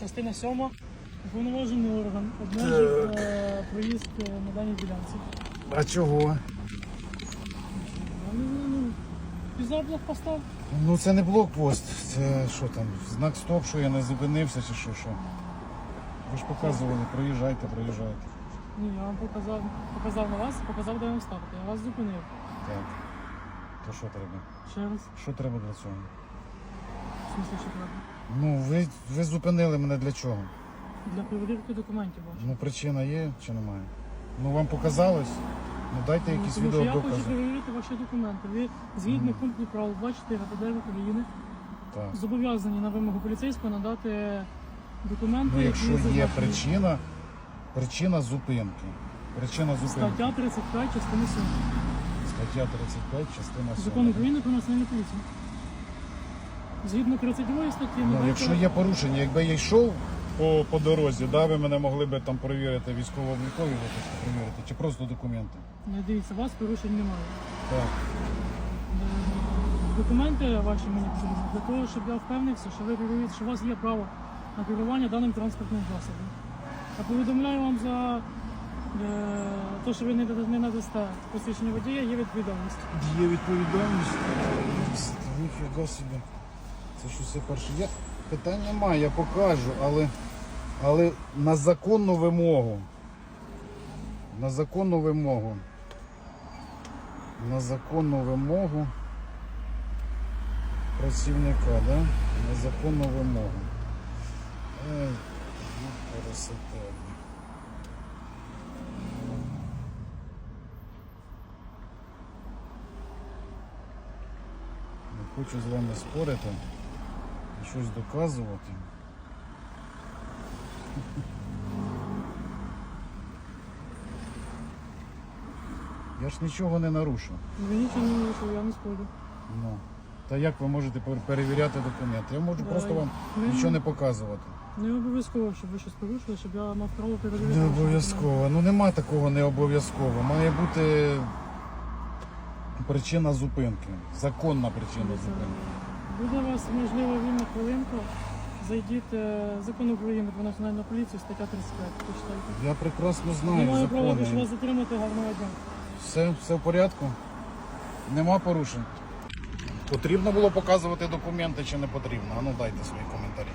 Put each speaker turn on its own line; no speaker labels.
Частина сьома. Уповноважений орган обмежив е, проїзд е, на даній ділянці.
А чого?
Ну, ну, ну,
Ну це не блокпост, це що там, знак стоп, що я не зупинився чи що що. Ви ж показували, проїжджайте, проїжджайте.
Ні, я вам показав, показав на вас, показав, де вам ставити. Я вас зупинив.
Так. То що треба?
Ще раз.
Що треба для цього?
В смысле, що треба?
Ну, ви, ви зупинили мене для чого?
Для перевірки документів ваших.
Ну причина є чи немає? Ну вам показалось? Ну дайте
Ну,
якісь
тому що я хочу
відеодокази.
перевірити ваші документи. Ви згідно пункту правил 24 ПДР України
Так.
зобов'язані на вимогу поліцейського надати документи,
Ну, якщо є
зазначені.
причина, причина зупинки. Причина зупинки.
Стаття 35, частина 7.
Стаття 35, частина 7.
Закон України про національну поліцію. Згідно 32 статті,
Ну,
надайте-
якщо є порушення, якби я йшов по, по дорозі, да, ви мене могли б там перевірити військово-облікові виписки перевірити, чи просто документи.
Не дивіться, у вас порушень немає.
Так.
Е, Документи ваші мені потрібні для того, щоб я впевнився, що ви керуєте, що у вас є право на керування даним транспортним засобом. Я повідомляю вам за е, те, що ви не, дада- не надасте посвідчення водія, є відповідальність.
Є відповідальність. Ніфіга собі. Це що все перше. Я питань немає, я покажу, але, але на законну вимогу. На законну вимогу. На законну вимогу працівника, да? На законну вимогу. Ей, ну, красота. Не хочу з вами спорити щось доказувати. Я ж нічого не нарушу.
Ви нічого не вирішили, я не спорю.
Ну. Та як ви можете пер- перевіряти документи? Я можу
Да,
просто вам
ви-
нічого не показувати.
Не обов'язково, щоб ви щось порушили, щоб я мав право перевірити.
Не
ваші
обов'язково. Ну нема такого не обов'язково. Має бути причина зупинки. Законна причина
документи.
зупинки.
Буде у вас можливо вільна хвилинка. Зайдіть е, закон України про національну поліцію, стаття 35. Почитайте.
Я прекрасно знаю
маю права що
закони.
вас затримати гарного дня.
Все, все в порядку? Нема порушень. Потрібно було показувати документи чи не потрібно? А ну дайте свої коментарі.